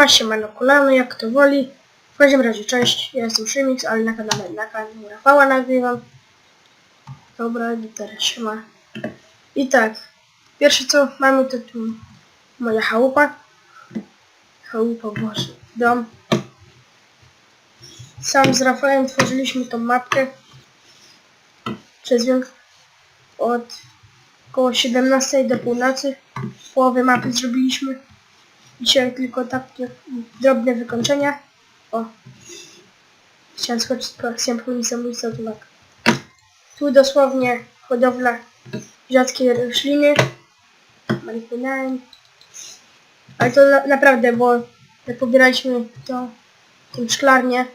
Siema, siemano, kolano, jak to woli. W każdym razie, cześć, ja jestem Szymix, ale na kanale, na kanale Rafała nagrywam. Dobra, teraz siema. I tak, pierwsze co, mamy to tu moja chałupa. Chałupa, boże, dom. Sam z Rafałem tworzyliśmy tą mapkę. Przez większość od około 17 do północy. Połowę mapy zrobiliśmy. Dzisiaj tylko takie drobne wykończenia. O. Chciałem skoczyć chciałem samobójstwa tu tak. Tu dosłownie hodowla rzadkiej rośliny. Marihuana. Ale to na, naprawdę, bo jak pobieraliśmy to, tą szklarnię,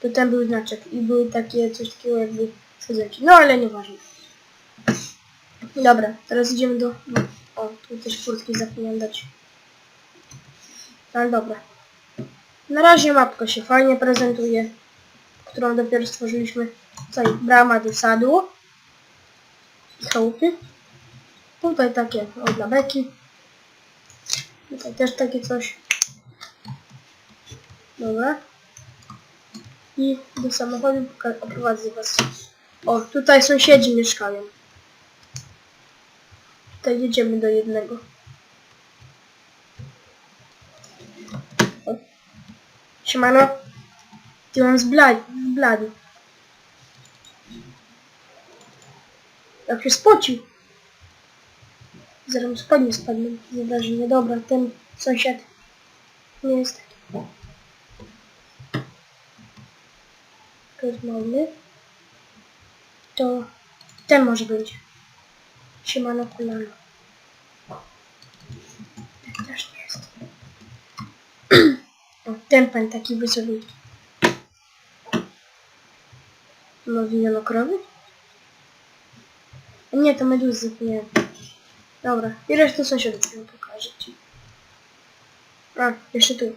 to ten był znaczek i były takie, coś takiego jakby sadzonki. No ale nieważne. Dobra, teraz idziemy do... No, o, tu też furtki zapomniałem dać. Ale dobra. Na razie mapka się fajnie prezentuje, którą dopiero stworzyliśmy. Tutaj brama do sadu i chałupy. Tutaj takie o, dla beki. Tutaj też takie coś. Dobra. I do samochodu oprowadzę was. O, tutaj sąsiedzi mieszkają. Tutaj jedziemy do jednego. Siemano. Ty mam z. Jak się spocił. Zaraz spodnie spadną. Z. Dobra, ten sąsiad nie jest taki. Rozmowny. To ten może będzie. Siemano kulano. Ten też nie jest. Ten pan taki wysoki. No winiono krowy? Nie, to meduzy, nie. Dobra, i resztę sąsiadów wam pokażę ci. A, jeszcze tu.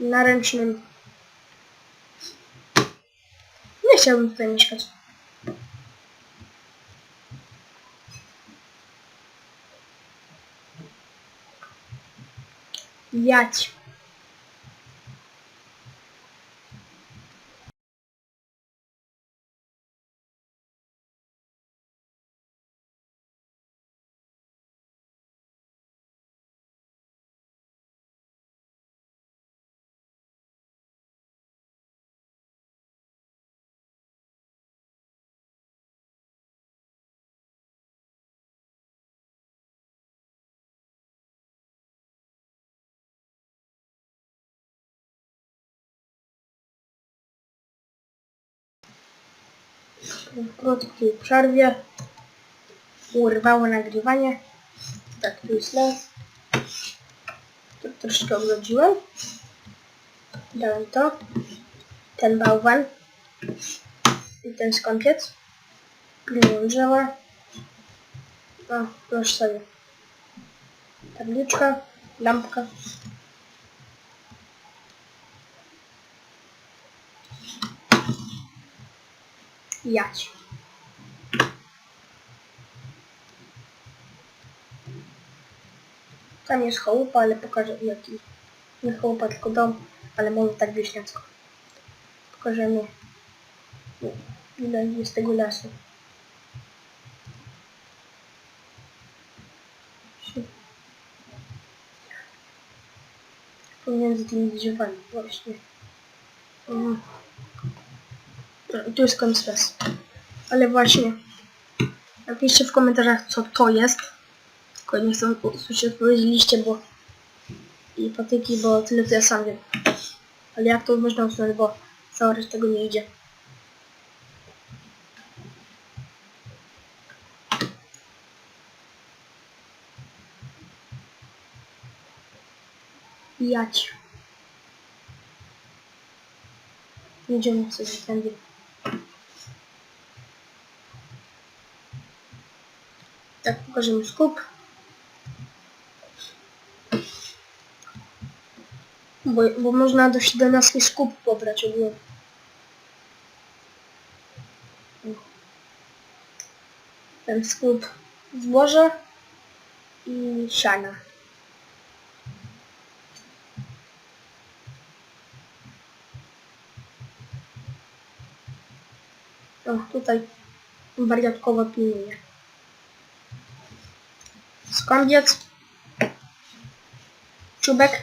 Na ręcznym. Nie chciałbym tutaj mieszkać. Jać. W krótkiej przerwie urwało nagrywanie. Tak, tu. Tu troszkę ogrodziłem. Dałem to. Ten bałwan. I ten skąpiec. Pilnuję drzewa. O, proszę sobie. Tabliczka, lampka. Jać. Tam jest chałupa, ale pokażę jaki. Nie chałupa, tylko dom, ale może tak wieśniacko. Pokażemy ile jest tego lasu. Pomiędzy tymi drzewami właśnie. Mhm. No, Tu jest raz. Ale właśnie. Napiszcie w komentarzach co to jest. Tylko nie chcę usłyszeć odpowiedzi liście, bo i patyki, bo tyle to ja sam wiem. Ale jak to można usunąć, bo cała reszta tego nie idzie. Jać. Jedziemy sobie tędy. Tak, pokażemy skup. Bo, bo można do 17 skup pobrać ogólnie. Ten skup złoża i siana. O, tutaj wariatkowa pilnie pilnuje. Skądziec. Czubek.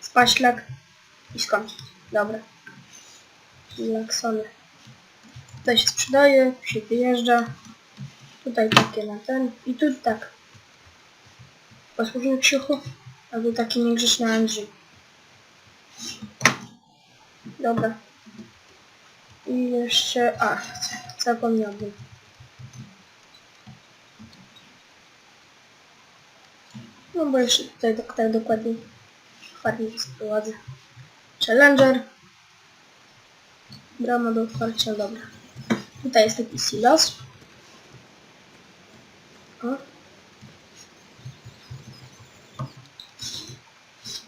Spaślak. I skąd? Dobra. Laksony. Tutaj się sprzedaje, się wyjeżdża. Tutaj takie na ten. I tu tak. Posłużny krzychu. A tu taki niegrzeczny Andrzej. Dobra. I jeszcze... A, zapomniałbym. No bo jeszcze tutaj tak, tak dokładnie farming sprowadzę. Challenger. Brama do otwarcia, dobra. Tutaj jest taki silos. O.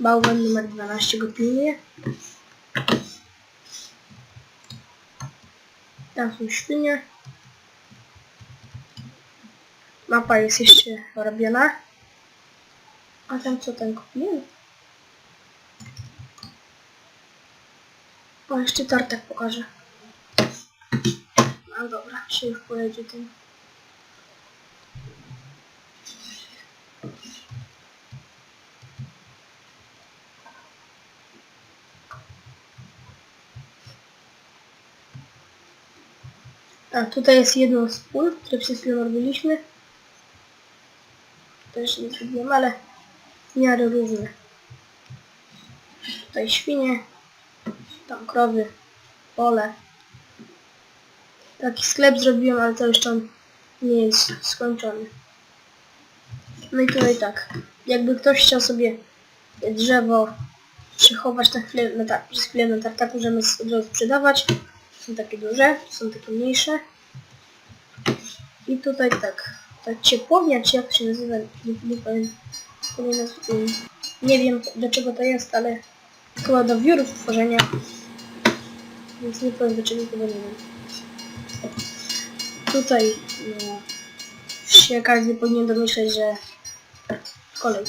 Bałwan numer 12 go pilnuje. Tam są świnie. Mapa jest jeszcze robiona. A tam co ten kupiłem? O, jeszcze tartek pokażę. No dobra, się już pojedzie tym. A tutaj jest jedno z pól, które przed chwilą robiliśmy. Też nie zrobiłem, ale miarę różne. Tutaj świnie, tam krowy, pole. Taki sklep zrobiłem, ale to jeszcze nie jest skończony. No i tutaj tak, jakby ktoś chciał sobie drzewo przechować chwilę, na tak, przez chwilę na tartaku, żeby drzewo sprzedawać. Są takie duże, są takie mniejsze. I tutaj tak, ta ciepłownia, czy jak się nazywa, nie, nie powiem, nie, wiem do czego to jest, ale chyba do wiórów tworzenia. Więc nie powiem do czego chyba nie wiem. Tutaj no, się każdy powinien domyśleć, że kolej.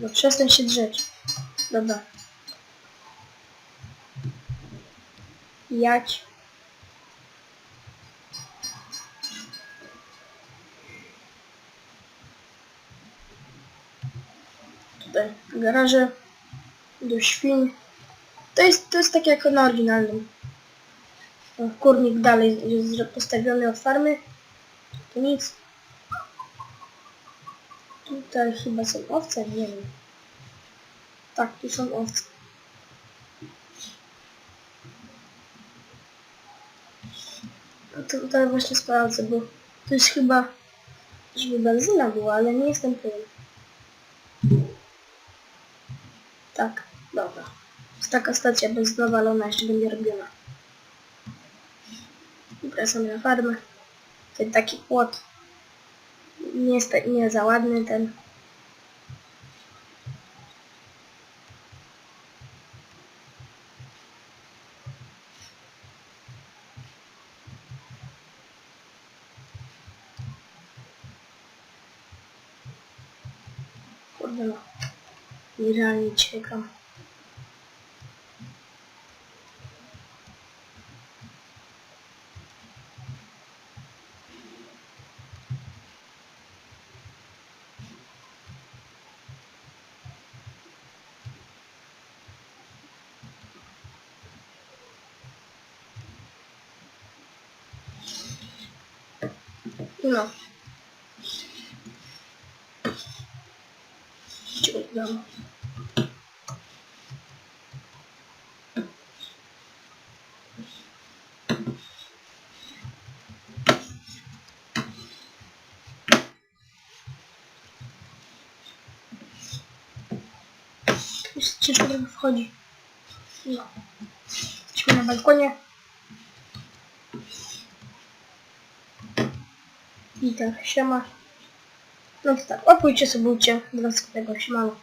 No przestań się drzeć. Dobra. Jać. Tutaj garaże do świń. To jest, to jest tak jak na oryginalnym. Kurnik dalej jest postawiony od farmy. Tu nic. Tutaj chyba są owce, nie wiem. Tak, tu są owce. A tutaj właśnie sprawdzę, bo to jest chyba, żeby benzyna była, ale nie jestem pewien. Tak, dobra. Taka stacja benzynowa, ale ona jeszcze będzie robiona. Wracamy na farmę. Tutaj taki płot. Nie jest ta- nie za ładny ten. Kurde no. Ira ricerca. czekam. No. Ciągam. Już ciężko trochę wchodzi. No. Jesteśmy na balkonie. I tak, siema. No to tak, łapujcie, subujcie. Do następnego, siemano.